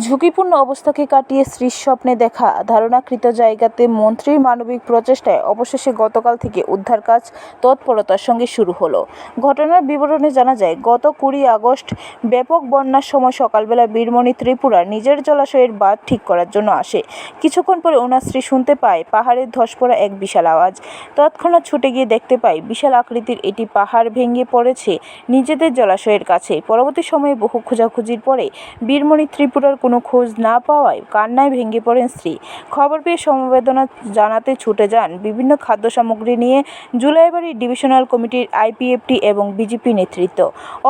ঝুঁকিপূর্ণ অবস্থাকে কাটিয়ে স্ত্রীর স্বপ্নে দেখা। ধারণাকৃত জায়গাতে মন্ত্রীর মানবিক প্রচেষ্টায় অবশেষে গতকাল থেকে উদ্ধার কাজ তৎপরতার সঙ্গে শুরু হলো। ঘটনার বিবরণে জানা যায়, গত কুড়ি আগস্ট ব্যাপক বন্যার সময় সকালবেলা বীরমণি ত্রিপুরা নিজের জলাশয়ের বাঁধ ঠিক করার জন্য আসে। কিছুক্ষণ পরে ওনার স্ত্রী শুনতে পায়, পাহাড়ের ধস পড়া এক বিশাল আওয়াজ। তৎক্ষণাৎ ছুটে গিয়ে দেখতে পায়, বিশাল আকৃতির এটি পাহাড় ভেঙে পড়েছে নিজেদের জলাশয়ের কাছে। পরবর্তী সময়ে বহু খোঁজাখুঁজির পরে বীরমণি ত্রিপুরার কোনো খোঁজ না পাওয়ায় কান্নায় ভেঙে পড়েন স্ত্রী। খবর পেয়ে সমবেদনা জানাতে ছুটে যান বিভিন্ন খাদ্য সামগ্রী নিয়ে জুলাইবাড়ি ডিভিশনাল কমিটির আইপিএফটি এবং বিজেপি নেতৃত্ব।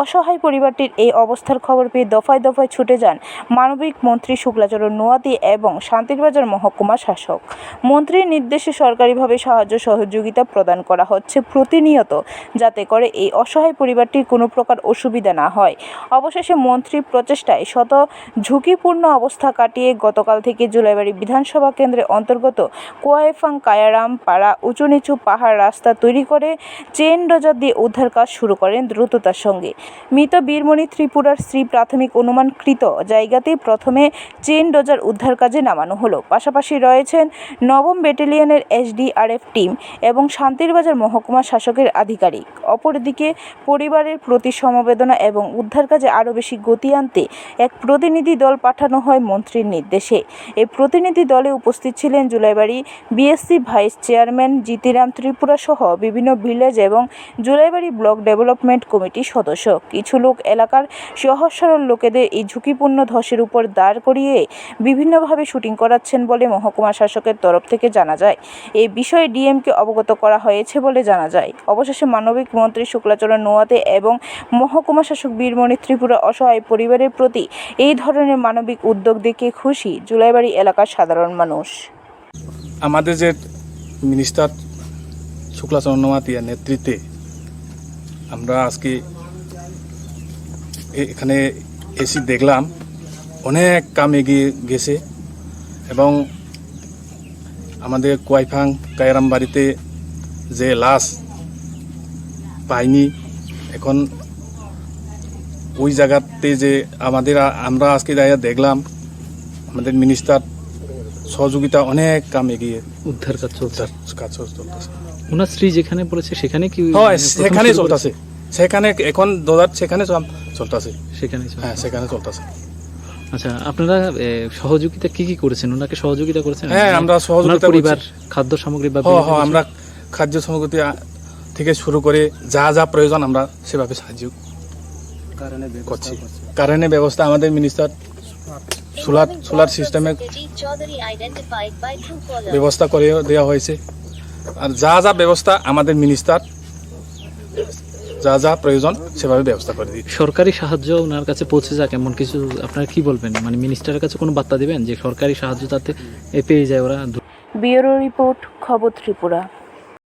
অসহায় পরিবারটির এই অবস্থার খবর পেয়ে দফায় দফায় ছুটে যান মানবিক মন্ত্রী শুক্লাচরণ নোয়াতি এবং শান্তিরবাজার মহকুমা শাসক। মন্ত্রীর নির্দেশে সরকারিভাবে সাহায্য সহযোগিতা প্রদান করা হচ্ছে প্রতিনিয়ত যাতে করে এই অসহায় পরিবারটির কোনো প্রকার অসুবিধা না হয়। অবশেষে মন্ত্রীর প্রচেষ্টায় শত ঝুঁকিপূর্ণ অবস্থা কাটিয়ে গতকাল থেকে জুলাইবাড়ি বিধানসভা কেন্দ্রের অন্তর্গত কোয়াইফাং, কায়ারাম পাড়া উঁচু নিচু পাহাড় রাস্তা তৈরি করে চেন ডোজার দিয়ে উদ্ধার কাজ শুরু করেন দ্রুততার সঙ্গে। মৃত বীরমণি ত্রিপুরার স্ত্রী প্রাথমিক অনুমানকৃত জায়গাতেই প্রথমে চেন ডোজার উদ্ধার কাজে নামানো হলো। পাশাপাশি রয়েছেন নবম ব্যাটালিয়নের এসডিআরএফ টিম এবং শান্তিরবাজার মহকুমা শাসকের আধিকারিক। অপরদিকে পরিবারের প্রতি সমবেদনা এবং উদ্ধার কাজে আরও বেশি গতি আনতে এক প্রতিনিধি দল পাঠানো হয় মন্ত্রীর নির্দেশে। এই প্রতিনিধি দলে উপস্থিত ছিলেন Julaibari BSC vice chairman Jitiram Tripura সহ বিভিন্ন ভিলেজ এবং জুলাইবাড়ি ব্লক ডেভেলপমেন্ট কমিটির সদস্য। কিছু লোক এলাকার সহজ সরল লোকেদের এই ঝুঁকিপূর্ণ ধসের উপর দাঁড় করিয়ে বিভিন্নভাবে শুটিং করাচ্ছেন বলে মহকুমা শাসকের তরফ থেকে জানা যায়। এই বিষয়ে ডিএমকে অবগত করা হয়েছে বলে জানা যায়। অবশেষে মানবিক মন্ত্রী শুক্লাচরণ নোয়াতে এবং মহকুমা শাসক বীরমণি ত্রিপুরা অসহায় পরিবারের প্রতি এই ধরনের মানবিক উদ্যোগ দেখে খুশি জুলাইবাড়ি এলাকার সাধারণ মানুষ। আমাদের যে মিনিস্টার শুক্লাচরণ নোয়াতিয়ার নেতৃত্বে আমরা আজকে এখানে এসি দেখলাম, অনেক কাম এগিয়ে গেছে এবং আমাদের কোয়াইফাং কায়রাম বাড়িতে যে লাশ পাইনি, এখন ওই জায়গাতে যে আমাদের আমরা আজকে যাইয়া দেখলাম আমাদের মিনিস্টার সহযোগিতা অনেক কাম এগিয়ে উদ্ধার কাজ উদ্ধার কাজ চলতেছে। ওনার স্ত্রী যেখানে পড়েছে সেখানে কি হয় মানে সেখানে চলতেছে। সেখানে এখন দোদার সেখানে চলতেছে। সেখানে হ্যাঁ সেখানে চলতেছে। আচ্ছা আপনারা সহযোগিতা কি কি করেছেন? ওনাকে সহযোগিতা করেছেন? হ্যাঁ, আমরা সহযোগিতা পরিবার খাদ্য সামগ্রী বা হ বিভিন্ন হ কিছু? আমরা খাদ্য সামগ্রী থেকে শুরু করে যা যা প্রয়োজন আমরা সেভাবে সাহায্য করছি। কারেন্টের ব্যবস্থা আমাদের মিনিস্টার সোলার সোলার সিস্টেমে ব্যবস্থা করে দেওয়া হয়েছে। আর যা যা ব্যবস্থা আমাদের মিনিস্টার যা যা প্রয়োজন সেভাবে ব্যবস্থা করে দিই সরকারি সাহায্য ওনার কাছে পৌঁছে যাক এমন কিছু আপনারা কি বলবেন? মানে মিনিস্টারের কাছে কোনো বার্তা দিবেন যে সরকারি সাহায্য যাতে এ পেয়ে যায় ওরা? ব্যুরো রিপোর্ট খবর ত্রিপুরা।